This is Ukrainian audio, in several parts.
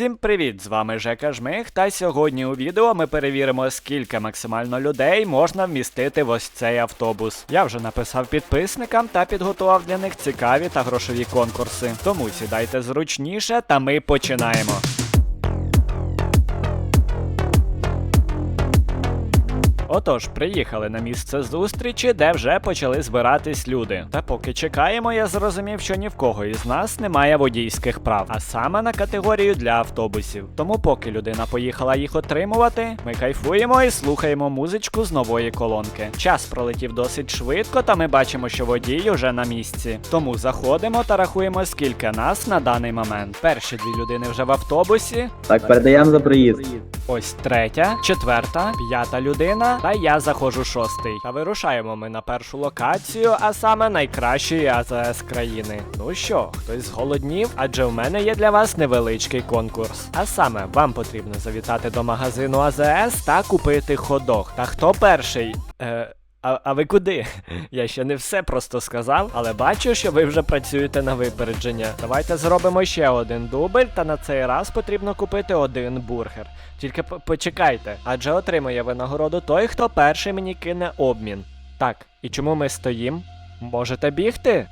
Усім привіт! З вами Жека Жмих. Та сьогодні у відео ми перевіримо, скільки максимально людей можна вмістити в ось цей автобус. Я вже написав підписникам та підготував для них цікаві та грошові конкурси. Тому сідайте зручніше, та ми починаємо. Отож, приїхали на місце зустрічі, де вже почали збиратись люди. Та поки чекаємо, я зрозумів, що ні в кого із нас немає водійських прав, а саме на категорію для автобусів. Тому, поки людина поїхала їх отримувати, ми кайфуємо і слухаємо музичку з нової колонки. Час пролетів досить швидко, та ми бачимо, що водій уже на місці. Тому заходимо та рахуємо, скільки нас на даний момент. Перші дві людини вже в автобусі, Так, передаємо за проїзд. Ось третя, четверта, п'ята людина, та я заходжу шостий. Та вирушаємо ми на першу локацію, а саме найкращої АЗС країни. Ну що, хтось зголоднів? Адже в мене є для вас невеличкий конкурс. А саме вам потрібно завітати до магазину АЗС та купити ходок. Та хто перший? Е, а, а ви куди? Я ще не все просто сказав, але бачу, що ви вже працюєте на випередження. Давайте зробимо ще один дубль, та на цей раз потрібно купити один бургер. Тільки почекайте, адже отримує винагороду той, хто перший мені кине обмін. Так, і чому ми стоїм? Можете бігти?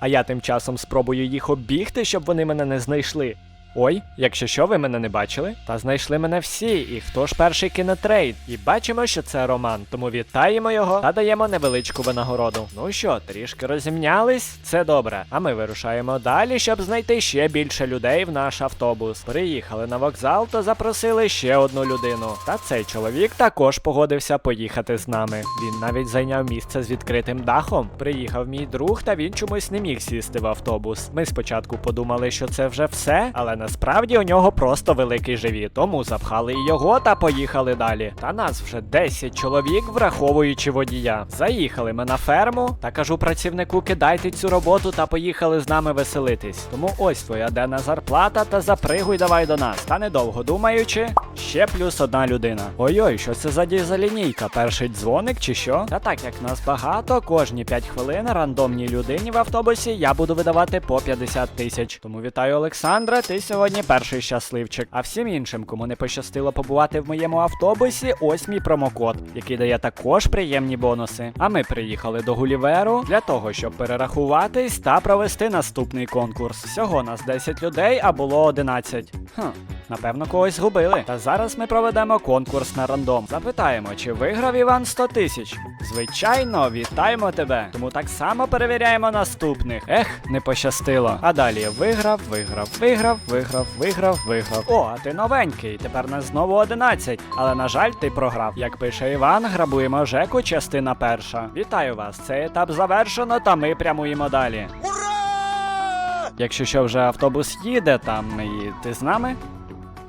А я тим часом спробую їх оббігти, щоб вони мене не знайшли. Ой, якщо що, ви мене не бачили, та знайшли мене всі, і хто ж перший кине трейд? І бачимо, що це Роман, тому вітаємо його та даємо невеличку винагороду. Ну що, трішки розімнялись, це добре. А ми вирушаємо далі, щоб знайти ще більше людей в наш автобус. Приїхали на вокзал та запросили ще одну людину. Та цей чоловік також погодився поїхати з нами. Він навіть зайняв місце з відкритим дахом. Приїхав мій друг, та він чомусь не міг сісти в автобус. Ми спочатку подумали, що це вже все, але насправді у нього просто великий живіт. Тому запхали і його та поїхали далі. Та нас вже 10 чоловік, враховуючи водія. Заїхали ми на ферму та кажу працівнику, кидайте цю роботу та поїхали з нами веселитись. Тому ось твоя денна зарплата та запригуй давай до нас. Та недовго думаючи, ще плюс одна людина. Ой-ой, що це за дізелінійка? Перший дзвоник чи що? Та так як нас багато, кожні 5 хвилин рандомній людині в автобусі я буду видавати по 50 тисяч. Тому вітаю Олександра, ти сьогодні перший щасливчик. А всім іншим, кому не пощастило побувати в моєму автобусі, ось мій промокод, який дає також приємні бонуси. А ми приїхали до Гуліверу для того, щоб перерахуватись та провести наступний конкурс. Всього нас 10 людей, а було 11. Хм. Напевно, когось згубили. Та зараз ми проведемо конкурс на рандом. Запитаємо, чи виграв Іван 100 тисяч. Звичайно, вітаємо тебе. Тому так само перевіряємо наступних. Ех, не пощастило. А далі виграв, виграв, виграв, виграв, виграв, виграв. О, а ти новенький. Тепер нас знову 11. Але на жаль, ти програв. Як пише Іван, грабуємо Жеку, частина перша. Вітаю вас! Цей етап завершено, та ми прямуємо далі. Якщо що вже автобус їде там і ти з нами?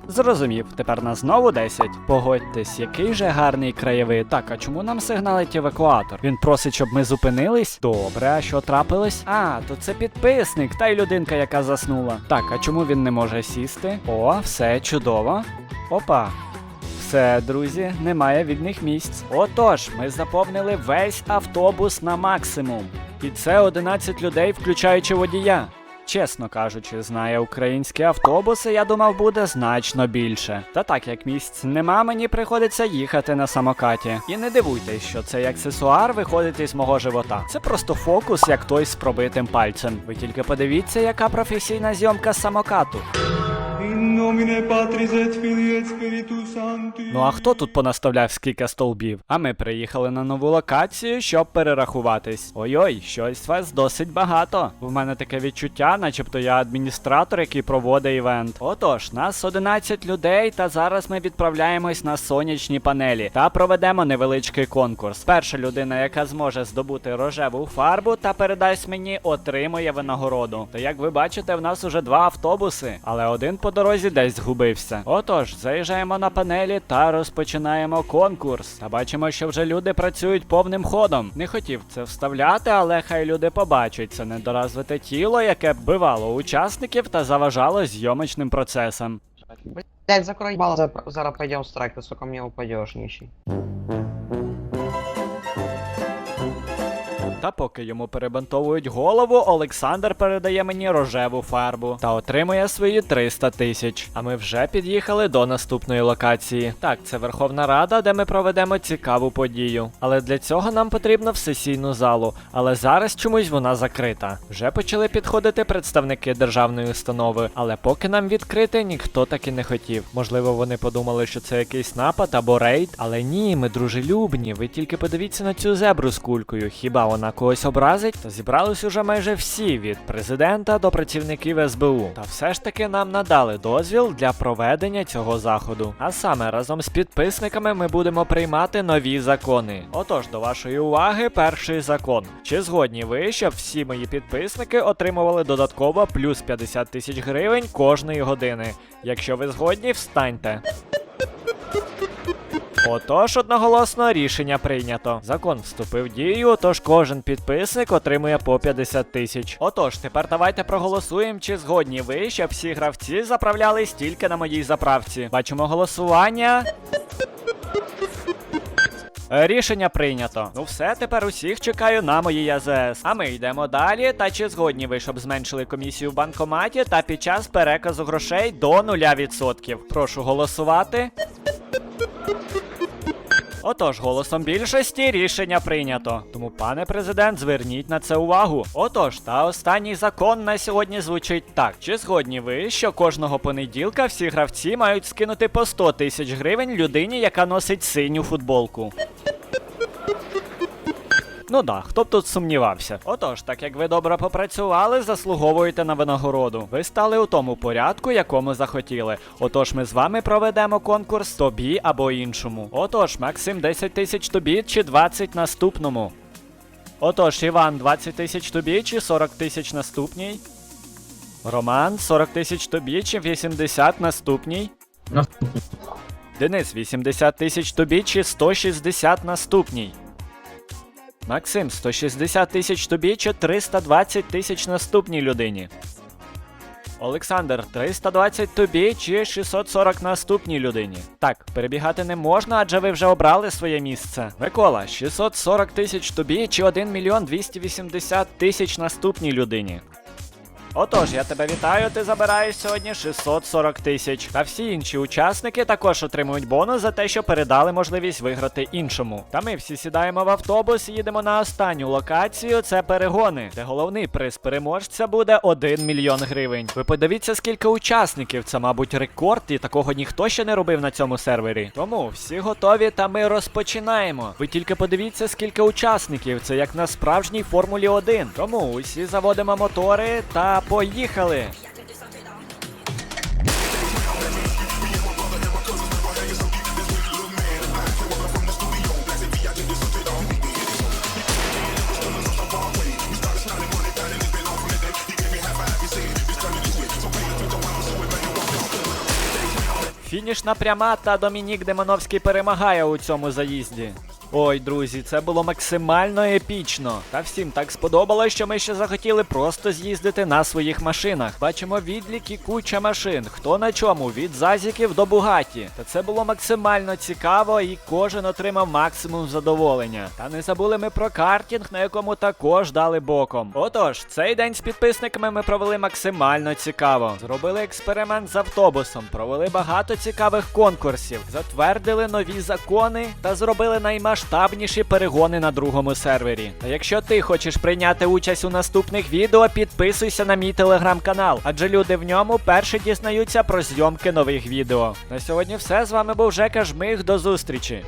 Зрозумів, тепер нас знову 10. Погодьтесь, який же гарний краєвид. Так, а чому нам сигналить евакуатор? Він просить, щоб ми зупинились? Добре, а що трапилось? А, то це підписник, та й людинка, яка заснула. Так, а чому він не може сісти? О, все чудово. Опа. Все, друзі, немає вільних місць. Отож, ми заповнили весь автобус на максимум. І це 11 людей, включаючи водія. Чесно кажучи, знає українські автобуси, я думав, буде значно більше. Та так як місць нема, мені приходиться їхати на самокаті. І не дивуйтесь, що цей аксесуар виходить із мого живота. Це просто фокус, як той з пробитим пальцем. Ви тільки подивіться, яка професійна зйомка самокату. Ну а хто тут понаставляв скільки стовбів? А ми приїхали на нову локацію, щоб перерахуватись. Ой-ой, щось вас досить багато. У мене таке відчуття, начебто я адміністратор, який проводить івент. Отож, нас 11 людей, та зараз ми відправляємось на сонячні панелі та проведемо невеличкий конкурс. Перша людина, яка зможе здобути рожеву фарбу та передасть мені, отримує винагороду. Та як ви бачите, в нас уже два автобуси, але один по дорозі десь згубився. Отож, заїжджаємо на панелі та розпочинаємо конкурс. Та бачимо, що вже люди працюють повним ходом. Не хотів це вставляти, але хай люди побачать це недоразвите тіло, яке вбивало учасників та заважало зйомочним процесам. Блять, закрой бал, зараз пойдем в страйк, ты, сука, мне упадешь, нищий. Та поки йому перебинтовують голову, Олександр передає мені рожеву фарбу та отримує свої 300 тисяч. А ми вже під'їхали до наступної локації. Так, це Верховна Рада, де ми проведемо цікаву подію. Але для цього нам потрібно в сесійну залу. Але зараз чомусь вона закрита. Вже почали підходити представники державної установи, але поки нам відкрити, ніхто так і не хотів. Можливо, вони подумали, що це якийсь напад або рейд. Але ні, ми дружелюбні. Ви тільки подивіться на цю зебру з кулькою. Хіба вона когось образить? Та зібрались уже майже всі від президента до працівників СБУ. Та все ж таки нам надали дозвіл для проведення цього заходу. А саме разом з підписниками ми будемо приймати нові закони. Отож, до вашої уваги, перший закон. Чи згодні ви, щоб всі мої підписники отримували додатково плюс 50 тисяч гривень кожної години? Якщо ви згодні, встаньте. Отож, одноголосно рішення прийнято. Закон вступив в дію, тож кожен підписник отримує по 50 тисяч. Отож, тепер давайте проголосуємо, чи згодні ви, щоб всі гравці заправлялись тільки на моїй заправці. Бачимо голосування. Рішення прийнято. Ну все, тепер усіх чекаю на моїй АЗС. А ми йдемо далі. Та чи згодні ви, щоб зменшили комісію в банкоматі та під час переказу грошей до 0%? Прошу голосувати. Отож, голосом більшості рішення прийнято. Тому, пане президент, зверніть на це увагу. Отож, та останній закон на сьогодні звучить так: чи згодні ви, що кожного понеділка всі гравці мають скинути по 100 тисяч гривень людині, яка носить синю футболку? Ну да, хто б тут сумнівався. Отож, так як ви добре попрацювали, заслуговуєте на винагороду. Ви стали у тому порядку, якому захотіли. Отож, ми з вами проведемо конкурс тобі або іншому. Отож, Максим 10 тисяч тобі чи 20 наступному. Отож, Іван 20 тисяч тобі чи 40 тисяч наступній. Роман 40 тисяч тобі чи 80 наступній. Наступний. Денис 80 тисяч тобі чи 160 наступній. Максим 160 тисяч тобі чи 320 тисяч наступній людині. Олександр 320 тобі чи 640 наступній людині. Так, перебігати не можна, адже ви вже обрали своє місце. Микола 640 тисяч тобі чи 1 мільйон 280 тисяч наступній людині. Отож, я тебе вітаю, ти забираєш сьогодні 640 тисяч. Та всі інші учасники також отримують бонус за те, що передали можливість виграти іншому. Та ми всі сідаємо в автобус і їдемо на останню локацію. Це перегони, де головний приз переможця буде 1 мільйон гривень. Ви подивіться, скільки учасників. Це, мабуть, рекорд, і такого ніхто ще не робив на цьому сервері. Тому всі готові, та ми розпочинаємо. Ви тільки подивіться, скільки учасників. Це як на справжній Формулі 1. Тому усі заводимо мотори та поїхали. Фінішна пряма та Домінік Демоновський перемагає у цьому заїзді. Ой, друзі, це було максимально епічно. Та всім так сподобалось, що ми ще захотіли просто з'їздити на своїх машинах. Бачимо відлік і куча машин. Хто на чому, від зазіків до бугаті. Та це було максимально цікаво, і кожен отримав максимум задоволення. Та не забули ми про картінг, на якому також дали боком. Отож, цей день з підписниками ми провели максимально цікаво. Зробили експеримент з автобусом, провели багато цікавих конкурсів, затвердили нові закони та зробили наймасштабніші перегони на другому сервері. А якщо ти хочеш прийняти участь у наступних відео, підписуйся на мій телеграм-канал, адже люди в ньому перші дізнаються про зйомки нових відео. На сьогодні все з вами був Жека Жмих. До зустрічі.